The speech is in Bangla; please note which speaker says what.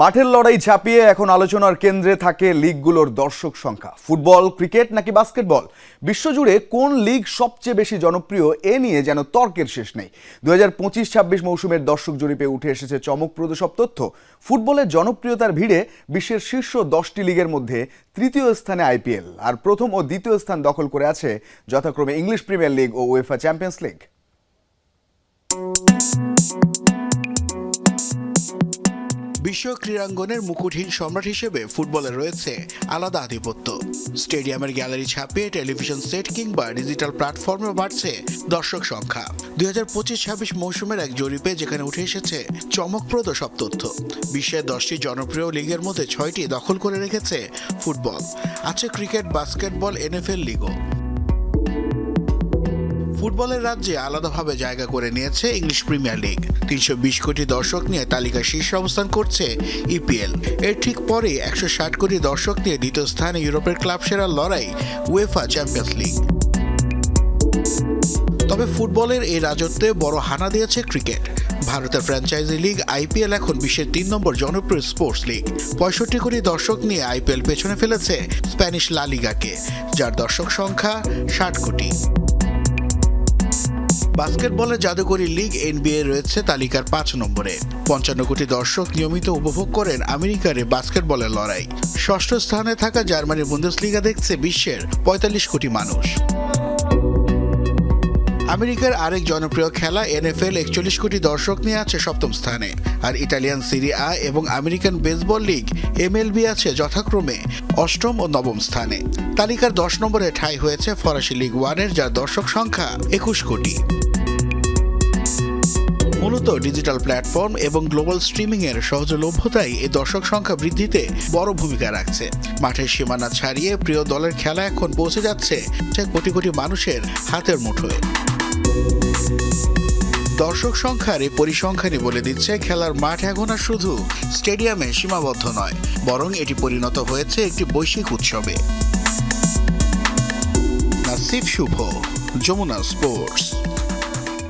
Speaker 1: মাঠের লড়াই ছাপিয়ে এখন আলোচনার কেন্দ্রে থাকে লিগগুলোর দর্শক সংখ্যা। ফুটবল, ক্রিকেট নাকি বাস্কেটবল? বিশ্বজুড়ে কোন লিগ সবচেয়ে বেশি জনপ্রিয় এ নিয়ে যেন তর্কের শেষ নেই। দু হাজার পঁচিশ ছাব্বিশ মৌসুমের দর্শক জরিপে উঠে এসেছে চমকপ্রদ সব তথ্য। ফুটবলের জনপ্রিয়তার ভিড়ে বিশ্বের শীর্ষ দশটি লিগের মধ্যে তৃতীয় স্থানে আইপিএল। আর প্রথম ও দ্বিতীয় স্থান দখল করে আছে যথাক্রমে ইংলিশ প্রিমিয়ার লিগ ও উয়েফা চ্যাম্পিয়ন্স লিগ।
Speaker 2: বিশ্ব ক্রীড়াঙ্গনের মুকুটহীন সম্রাট হিসেবে ফুটবলে রয়েছে আলাদা আধিপত্য। স্টেডিয়ামের গ্যালারি ছাপিয়ে টেলিভিশন সেট কিংবা ডিজিটাল প্ল্যাটফর্মে বাড়ছে দর্শক সংখ্যা। দুই হাজার পঁচিশ ছাব্বিশ মৌসুমের এক জরিপে যেখানে উঠে এসেছে চমকপ্রদ সব তথ্য। বিশ্বের দশটি জনপ্রিয় লিগের মধ্যে ছয়টি দখল করে রেখেছে ফুটবল। আছে ক্রিকেট, বাস্কেটবল, এনএফএল লিগও। ফুটবলের রাজ্যে আলাদাভাবে জায়গা করে নিয়েছে ইংলিশ প্রিমিয়ার লিগ। তিনশো বিশ কোটি দর্শক নিয়ে তালিকার শীর্ষে অবস্থান করছে ইপিএল এর ঠিক পরে একশো ষাট কোটি দর্শক নিয়ে দ্বিতীয় স্থানে ইউরোপের ক্লাব সেরার লড়াই উয়েফা চ্যাম্পিয়ন্স লিগ তবে ফুটবলের এই রাজত্বে বড় হানা দিয়েছে ক্রিকেট। ভারতের ফ্র্যাঞ্চাইজি লিগ আইপিএল এখন বিশ্বের তিন নম্বর জনপ্রিয় স্পোর্টস লিগ। পঁয়ষট্টি কোটি দর্শক নিয়ে আইপিএল পেছনে ফেলেছে স্প্যানিশ লা লিগাকে, যার দর্শক সংখ্যা ষাট কোটি। বাস্কেটবলের জাদুকরী লিগ এনবিএ রয়েছে তালিকার পাঁচ নম্বরে। পঞ্চান্ন কোটি দর্শক নিয়মিত উপভোগ করেন আমেরিকার বাস্কেটবলের লড়াই। ষষ্ঠ স্থানে থাকা জার্মানির বুন্দেসলিগা দেখছে বিশ্বের পঁয়তাল্লিশ কোটি মানুষ। আমেরিকার আরেক জনপ্রিয় খেলা এনএফএল একচল্লিশ কোটি দর্শক নিয়ে আছে সপ্তম স্থানে। আর ইটালিয়ান সিরি আ এবং আমেরিকান বেসবল লিগ, এমএলবি আছে যথাক্রমে অষ্টম ও নবম স্থানে। তালিকার দশ নম্বরে ঠাঁই হয়েছে ফরাসি লিগ ওয়ানের, যার দর্শক সংখ্যা একুশ কোটি। মূলত ডিজিটাল প্ল্যাটফর্ম এবং গ্লোবাল স্ট্রিমিং এর সহজলভ্যতাই এই দর্শক সংখ্যা বৃদ্ধিতে বড় ভূমিকা রাখছে। মাঠের সীমানা ছাড়িয়ে প্রিয় দলের খেলা এখন পৌঁছে যাচ্ছে কোটি কোটি মানুষের হাতের মুঠোয়। দর্শক সংখ্যার এই পরিসংখ্যানই বলে দিচ্ছে, খেলার মাঠ এখন আর শুধু স্টেডিয়ামে সীমাবদ্ধ নয়, বরং এটি পরিণত হয়েছে একটি বৈশ্বিক উৎসবে। নাসিফ শুভ, যমুনা স্পোর্টস।